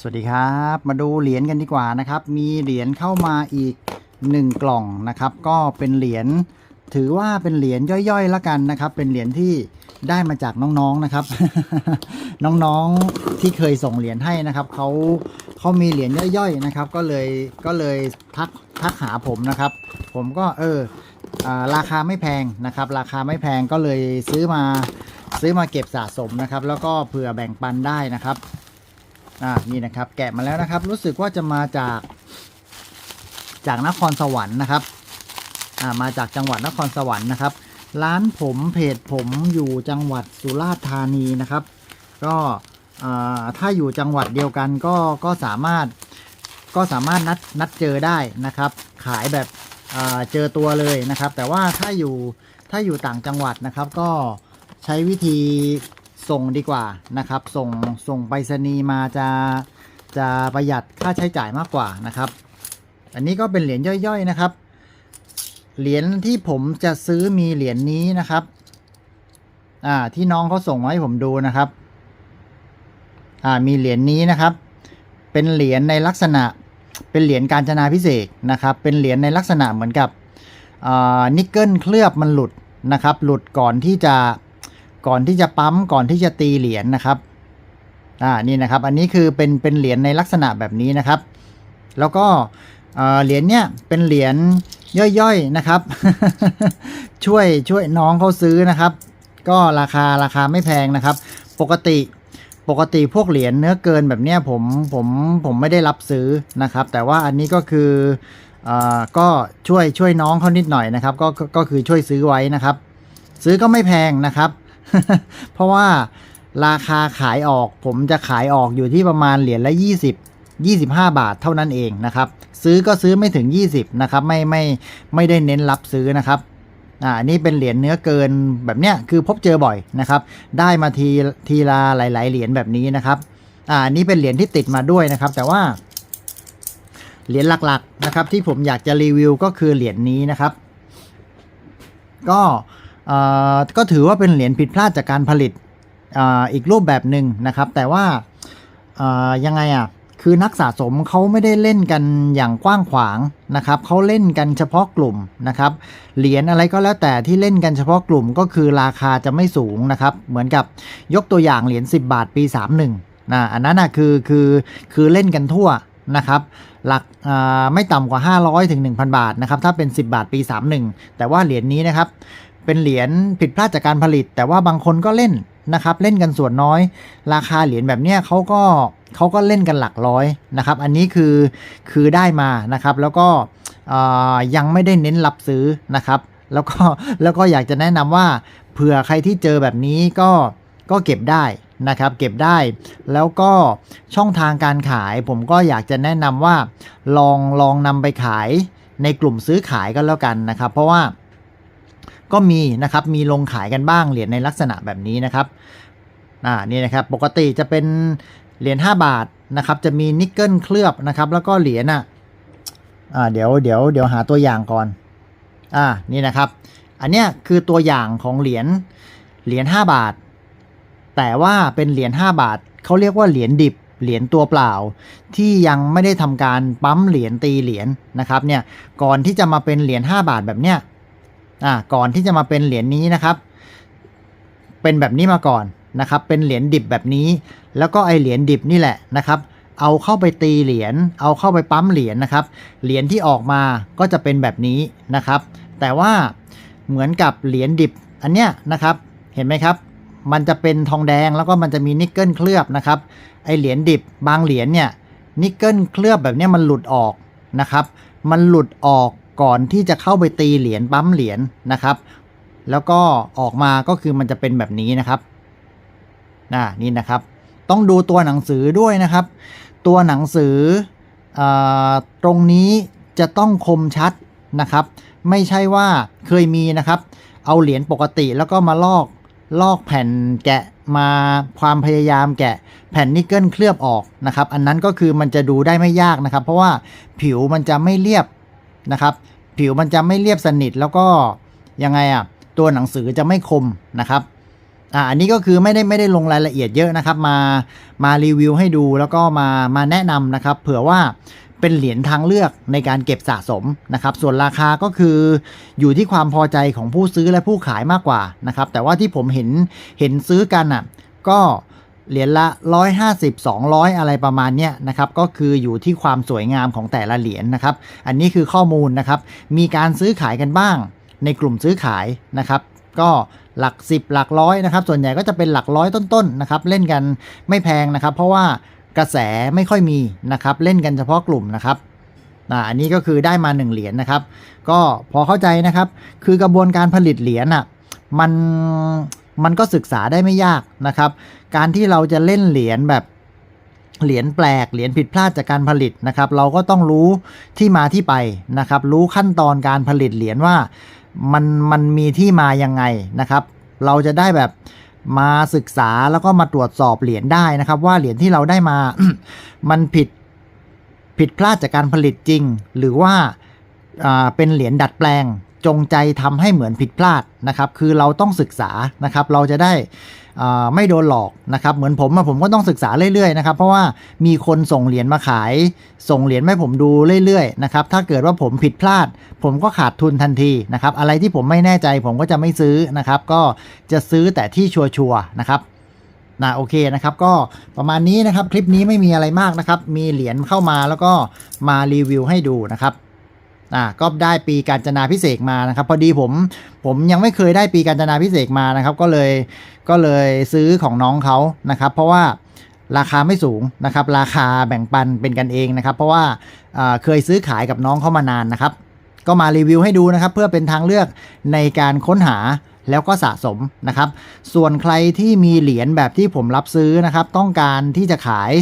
สวัสดีครับ มาดูเหรียญกันดีกว่านะครับ มีเหรียญเข้ามาอีกหนึ่งกล่องนะครับ ก็เป็นเหรียญถือว่าเป็นเหรียญย่อยๆละกันนะครับ เป็นเหรียญที่ได้มาจากน้องๆนะครับ น้องๆที่เคยส่งเหรียญให้นะครับเขาเขามีเหรียญย่อยๆนะครับ ก็เลยก็เลยทักทักหาผมนะครับ ผมก็เออราคาไม่แพงนะครับ ราคาไม่แพงก็เลยซื้อมาซื้อมาเก็บสะสมนะครับ แล้วก็เผื่อแบ่งปันได้นะครับ อ่านี่นะครับแกะมาแล้วนะครับ รู้สึกว่าจะมาจากจากนครสวรรค์นะครับอ่ามาจากจังหวัดนครสวรรค์นะครับ ร้านผมเพจผมอยู่จังหวัดสุราษฎร์ธานีนะครับ ก็อ่าถ้าอยู่จังหวัดเดียวกันก็ก็สามารถก็สามารถนัดนัดเจอได้นะครับ ขายแบบอ่าเจอตัวเลยนะครับ แต่ว่าถ้าอยู่ถ้าอยู่ต่างจังหวัดนะครับ ก็ใช้วิธี ส่งดีกว่านะครับ ส่งส่งไปรษณีย์มาจะจะประหยัดค่าใช้จ่ายมากกว่านะครับ อันนี้ก็เป็นเหรียญย่อยๆนะครับ เหรียญที่ผมจะซื้อมีเหรียญนี้นะครับ อ่าที่น้องเขาส่งมาให้ผมดูนะครับ อ่ามีเหรียญนี้นะครับ เป็นเหรียญในลักษณะเป็นเหรียญการจนาพิเศษนะครับ เป็นเหรียญในลักษณะเหมือนกับนิกเกิลเคลือบมันหลุดนะครับ หลุดก่อนที่จะ ก่อนที่จะปั๊มก่อนที่จะตีเหรียญนะครับอ่านี่นะครับ อันนี้คือเป็นเป็นเหรียญในลักษณะแบบนี้นะครับ แล้วก็เหรียญเนี้ยเป็นเหรียญย่อยๆนะครับ ช่วยช่วยน้องเขาซื้อนะครับ ก็ราคาราคาไม่แพงนะครับ ปกติปกติพวกเหรียญเนื้อเกินแบบเนี้ยผมผมผมไม่ได้รับซื้อนะครับ แต่ว่าอันนี้ก็คืออ่อก็ช่วยช่วยน้องเขานิดหน่อยนะครับ ก็ก็คือช่วยซื้อไว้นะครับ ซื้อก็ไม่แพงนะครับ เพราะว่าราคาขายออกผมจะขายออกอยู่ที่ประมาณเหรียญละ 20 25 บาทเท่านั้นเองนะครับ ซื้อก็ซื้อไม่ถึง 20 นะครับ ไม่ไม่ไม่ได้เน้นรับซื้อนะครับอ่านนี้เป็นเหรียญเนื้อเกินแบบเนี้ยคือพบเจอบ่อยนะครับ ได้มาทีทีละหลาย ๆ เหรียญแบบนี้นะครับอ่านนี้เป็นเหรียญที่ติดมาด้วยนะครับ แต่ว่า เหรียญหลัก ๆ นะครับ ที่ผมอยากจะรีวิวก็คือเหรียญนี้นะครับ ก็ ก็ถือว่าเป็นเหรียญผิดพลาดจากการผลิตออีกรูปแบบหนึ่งนะครับ แต่ว่ายังไงอะคือนักสะสมเขาไม่ได้เล่นกันอย่างกว้างขวางนะครับเขาเล่นกันเฉพาะกลุ่มนะครับ เหรียญอะไรก็แล้วแต่ที่เล่นกันเฉพาะกลุ่มก็คือราคาจะไม่สูงนะครับ เหมือนกับยกตัวอย่างเหรียญ10 บาทปี 31นะอันนั้นนะคือคือคือเล่นกันทั่วนะครับ หลักไม่ต่ำกว่า 500ถึง1,000 บาทนะครับ ถ้าเป็น 10 บาทปี 31 แต่ว่าเหรียญนี้นะครับ เป็นเหรียญผิดพลาดจากการผลิต แต่ว่าบางคนก็เล่นนะครับ เล่นกันส่วนน้อย ราคาเหรียญแบบเนี้ยเขาก็เขาก็เล่นกันหลักร้อยนะครับ อันนี้คือคือได้มานะครับ แล้วก็ยังไม่ได้เน้นรับซื้อนะครับ แล้วก็แล้วก็อยากจะแนะนำว่าเผื่อใครที่เจอแบบนี้ก็ก็เก็บได้นะครับ เก็บได้แล้วก็ช่องทางการขาย ผมก็อยากจะแนะนำว่า ลองลองนำไปขายในกลุ่มซื้อขายก็แล้วกันนะครับ เพราะว่า ก็มีนะครับมีลงขายกันบ้างเหรียญในลักษณะแบบนี้นะครับอ่านี่นะครับปกติจะเป็นเหรียญ5บาทนะครับจะมีนิกเกิลเคลือบนะครับแล้วก็เหรียญอะอ่าเดี๋ยวเดี๋ยวเดี๋ยวหาตัวอย่างก่อนอ่านี่นะครับ อันเนี้ยคือตัวอย่างของเหรียญเหรียญ5บาท แต่ว่าเป็นเหรียญ5บาทเขาเรียกว่าเหรียญดิบเหรียญตัวเปล่า ที่ยังไม่ได้ทำการปั๊มเหรียญตีเหรียญนะครับเนี่ยก่อนที่จะมาเป็นเหรียญ5บาทแบบเนี้ย อ่าก่อนที่จะมาเป็นเหรียญนี้นะครับ เป็นแบบนี้มาก่อนนะครับ เป็นเหรียญดิบแบบนี้ แล้วก็ไอเหรียญดิบนี่แหละนะครับ เอาเข้าไปตีเหรียญ เอาเข้าไปปั๊มเหรียญนะครับ เหรียญที่ออกมาก็จะเป็นแบบนี้นะครับ แต่ว่าเหมือนกับเหรียญดิบอันเนี้ยนะครับ เห็นไหมครับ มันจะเป็นทองแดงแล้วก็มันจะมีนิกเกิลเคลือบนะครับ ไอเหรียญดิบบางเหรียญเนี่ยนิกเกิลเคลือบแบบนี้มันหลุดออกนะครับ มันหลุดออก ก่อนที่จะเข้าไปตีเหรียญปั๊มเหรียญนะครับ แล้วก็ออกมาก็คือมันจะเป็นแบบนี้นะครับน่านี่นะครับ ต้องดูตัวหนังสือด้วยนะครับ ตัวหนังสืออตรงนี้จะต้องคมชัดนะครับ ไม่ใช่ว่าเคยมีนะครับ เอาเหรียญปกติแล้วก็มาลอกลอกแผ่นแกะมาความพยายามแกะแผ่นนิกเกิลเคลือบออกนะครับ อันนั้นก็คือมันจะดูได้ไม่ยากนะครับ เพราะว่าผิวมันจะไม่เรียบ นะครับ ผิวมันจะไม่เรียบสนิทแล้วก็ยังไงอะตัวหนังสือจะไม่คมนะครับอ่าอันนี้ก็คือไม่ได้ไม่ได้ลงรายละเอียดเยอะนะครับ มามารีวิวให้ดูแล้วก็มามาแนะนำนะครับ เผื่อว่าเป็นเหรียญทางเลือกในการเก็บสะสมนะครับ ส่วนราคาก็คืออยู่ที่ความพอใจของผู้ซื้อและผู้ขายมากกว่านะครับ แต่ว่าที่ผมเห็นเห็นซื้อกันอะ ก็ เหรียญละ 150 200 อะไรประมาณเนี้ยนะครับก็คืออยู่ที่ความสวยงามของแต่ละเหรียญนะครับ อันนี้คือข้อมูลนะครับ มีการซื้อขายกันบ้างในกลุ่มซื้อขายนะครับ ก็หลัก 10 หลักร้อยนะครับ ส่วนใหญ่ก็จะเป็นหลักร้อยต้นๆนะครับ เล่นกันไม่แพงนะครับ เพราะว่ากระแสไม่ค่อยมีนะครับ เล่นกันเฉพาะกลุ่มนะครับอ่าอันนี้ก็คือได้มา 1 เหรียญนะครับ ก็พอเข้าใจนะครับ คือกระบวนการผลิตเหรียญอะมัน มันก็ศึกษาได้ไม่ยากนะครับ การที่เราจะเล่นเหรียญแบบเหรียญแปลก เหรียญผิดพลาดจากการผลิตนะครับ เราก็ต้องรู้ที่มาที่ไปนะครับ รู้ขั้นตอนการผลิตเหรียญว่ามันมันมีที่มายังไงนะครับ เราจะได้แบบมาศึกษาแล้วก็มาตรวจสอบเหรียญได้นะครับ ว่าเหรียญที่เราได้มา มันผิดผิดพลาดจากการผลิตจริง หรือว่าเป็นเหรียญดัดแปลง จงใจทำให้เหมือนผิดพลาดนะครับ คือเราต้องศึกษานะครับ เราจะได้ไม่โดนหลอกนะครับ เหมือนผมผมก็ต้องศึกษาเรื่อยๆนะครับ เพราะว่ามีคนส่งเหรียญมาขาย ส่งเหรียญให้ผมดูเรื่อยๆนะครับ ถ้าเกิดว่าผมผิดพลาด ผมก็ขาดทุนทันทีนะครับ อะไรที่ผมไม่แน่ใจผมก็จะไม่ซื้อนะครับ ก็จะซื้อแต่ที่ชัวร์ๆนะครับนะโอเคนะครับก็ประมาณนี้นะครับ คลิปนี้ไม่มีอะไรมากนะครับ มีเหรียญเข้ามาแล้วก็มารีวิวให้ดูนะครับ อ่าก็ได้ปีการจนาพิเศษมานะครับพอดีผมผมยังไม่เคยได้ปีการจนาพิเศษมานะครับ ก็เลยก็เลยซื้อของน้องเขานะครับ เพราะว่าราคาไม่สูงนะครับ ราคาแบ่งปันเป็นกันเองนะครับ เพราะว่าอ่าเคยซื้อขายกับน้องเขามานานนะครับ ก็มารีวิวให้ดูนะครับ เพื่อเป็นทางเลือกในการค้นหาแล้วก็สะสมนะครับ ส่วนใครที่มีเหรียญแบบที่ผมรับซื้อนะครับ ต้องการที่จะขาย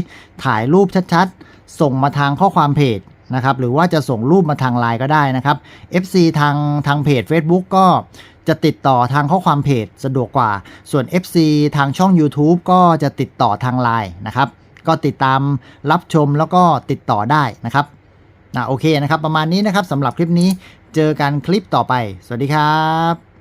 ถ่ายรูปชัดๆ ส่งมาทางข้อความเพจ นะครับ หรือว่าจะส่งรูปมาทางไลน์ก็ได้นะครับ FC ทางทางเพจ Facebook ก็จะติดต่อทางข้อความเพจสะดวกกว่า ส่วน FC ทางช่อง YouTube ก็จะติดต่อทางไลน์นะครับ ก็ติดตามรับชมแล้วก็ติดต่อได้นะครับอะโอเคนะครับ ประมาณนี้นะครับสำหรับคลิปนี้เจอกันคลิปต่อไป สวัสดีครับ